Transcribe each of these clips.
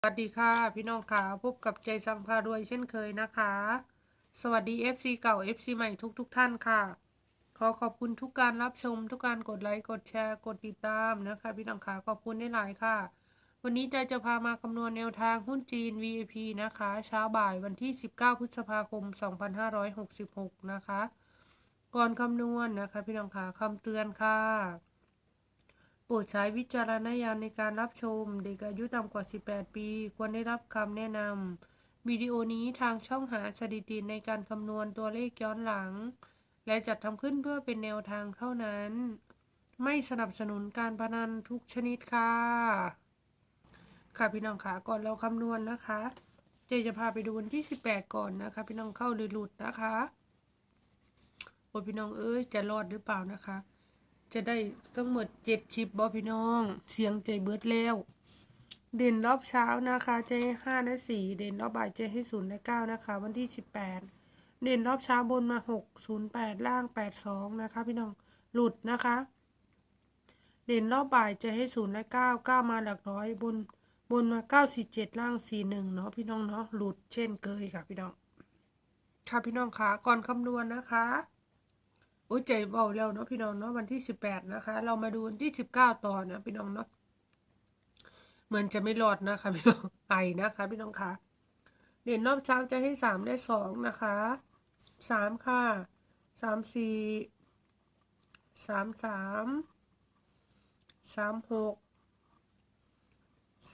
สวัสดีค่ะพี่น้องค่ะพบกับใจสังพารวยเช่นเคยนะคะ สวัสดี FC เก่า FC ใหม่ทุกๆทท่านค่ะ ขอขอบคุณทุกการรับชม ทุกการกดไลค์กดแชร์กดติดตามนะคะ พี่น้องค่ะขอบคุณได้หลายค่ะ วันนี้ใจจะพามาคำนวณแนวทางหุ้นจีน VIP นะคะ เช้าบ่ายวันที่ 19 พฤษภาคม 2566 นะคะ ก่อนคำนวณนะคะ พี่น้องค่ะคำเตือนค่ะ โปรดใช้วิจารณญาณในการรับชม เด็กอายุต่ำกว่า 18 ปี ควรได้รับคำแนะนำวิดีโอนี้ทางช่องหาสถิติในการคำนวณตัวเลขย้อนหลัง และจัดทำขึ้นเพื่อเป็นแนวทางเท่านั้น ไม่สนับสนุนการพนันทุกชนิดค่ะ ค่ะพี่น้องค่ะก่อนเราคำนวณนะคะ เจจะพาไปดูวันที่ 18 ก่อนนะคะ พี่น้องเข้าหรือหลุดนะคะโอ้พี่น้องเอ้ยจะรอดหรือเปล่านะคะ จะได้ทั้งหมดเจ็ดคลิปบอพี่น้อง เสียงใจเบิดแล้ว เด่นรอบเช้านะคะเจห้าและสี่เด่นรอบบ่ายเจให้ศูนย์และเก้านะคะ วันที่สิบแปดเด่นรอบเช้าบนมาหกศูนย์แปดล่างแปดสองนะคะ พี่น้องหลุดนะคะ เด่นรอบบ่ายเจให้ศูนย์และเก้าเก้ามาหลักร้อยบนบนมาเก้าสี่เจ็ดล่างสี่หนึ่งเนาะพี่น้องเนาะหลุดเช่นเคยค่ะพี่น้องค่ะพี่น้องคะก่อนคำนวณนะคะ โอ้ยใจเบาแล้วเนาะพี่น้องเนาะวันที่สิบแปดนะคะ เรามาดูวันที่สิบเก้าต่อนะพี่น้องเนาะเหมือนจะไม่รอดนะคะพี่น้องไปนะคะ พี่น้องคะเด่นรอบเช้าจะให้สามได้สองนะคะสามค่ะสามสี่สามสามสามหก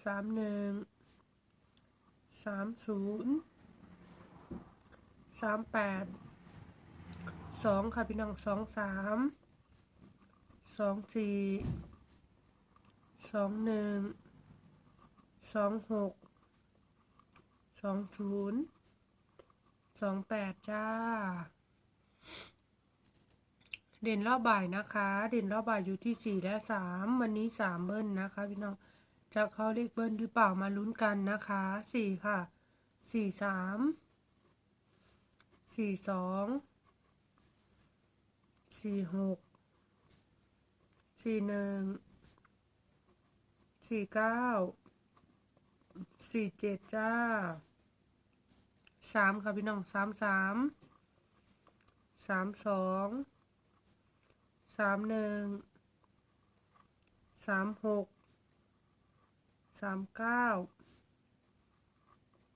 สามหนึ่งสามศูนย์สามแปด สองค่ะพี่น้องสองสามสองสี่สองหนึ่งสองหกสองศูนย์สองแปดจ้า เด่นรอบบ่ายนะคะ เด่นรอบบ่ายอยู่ที่สี่และสามวันนี้สามเบิ้ลนะคะพี่น้องจะเข้าเลขเบิ้ลหรือเปล่ามาลุ้นกันนะคะสี่ค่ะสี่สามสี่สอง สี่หกสี่หนึ่งสี่เก้าสี่เจ็ดจ้าสามค่ะพี่น้องสามสามสามสองสามหนึ่งสามหกสามเก้า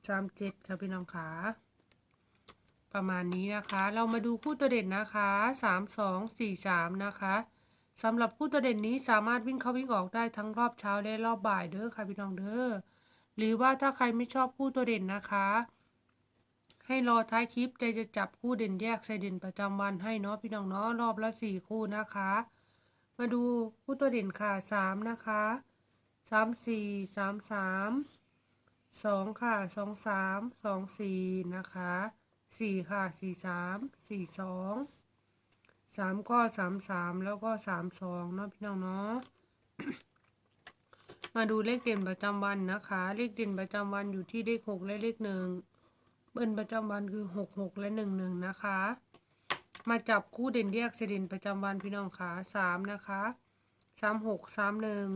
สามเจ็ดค่ะพี่น้องขา ประมาณนี้นะคะ เรามาดูคู่ตัวเด่นนะคะสามสองสี่สามนะคะสำหรับคู่ตัวเด่นนี้สามารถวิ่งเข้าวิ่งออกได้ทั้งรอบเช้าและรอบบ่ายเด้อค่ะพี่น้องเด้อหรือว่าถ้าใครไม่ชอบคู่ตัวเด่นนะคะ ให้รอท้ายคลิปใจจะจับคู่เด่นแยกใส่เด่นประจำวันให้เนาะพี่น้องเนาะรอบละสี่คู่นะคะ มาดูคู่ตัวเด่นค่ะสามนะคะสามสี่สามสามสองค่ะสองสามสองสี่นะคะ สี่ค่ะสี่สามสี่สองสามก็สามสามแล้วก็สามสองเนาะพี่น้องเนาะมาดูเลขเด่นประจำวันนะคะ เลขเด่นประจำวันอยู่ที่เลขหกและเลขหนึ่งเบิ้ลประจำวันคือหกหกและหนึ่งหนึ่งนะคะ มาจับคู่เด่นแยกเสด่นประจำวันพี่น้องขาสามนะคะสามหกสามหนึ่ง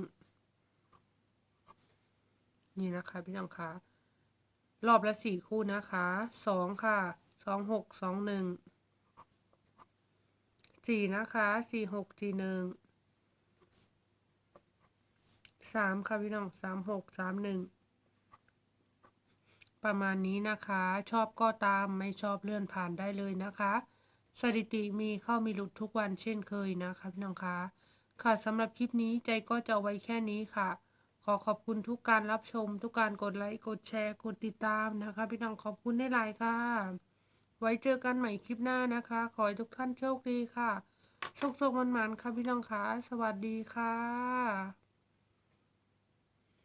นี่นะคะพี่น้องคะรอบละสี่คู่นะคะสองค่ะ สองหกสองหนึ่งสี่นะคะสี่หกสี่หนึ่งสามค่ะพี่น้องสามหกสามหนึ่งประมาณนี้นะคะ ชอบก็ตามไม่ชอบเลื่อนผ่านได้เลยนะคะ สถิติมีเข้ามีหลุดทุกวันเช่นเคยนะคะพี่น้องคะค่ะสำหรับคลิปนี้ใจก็จะไว้แค่นี้ค่ะ ขอขอบคุณทุกการรับชม ทุกการกดไลค์กดแชร์กดติดตามนะคะ พี่น้องขอบคุณได้หลายค่ะ ไว้เจอกันใหม่คลิปหน้านะคะ ขอให้ทุกท่านโชคดีค่ะ โชคโชคมันๆค่ะพี่น้องคะสวัสดีค่ะ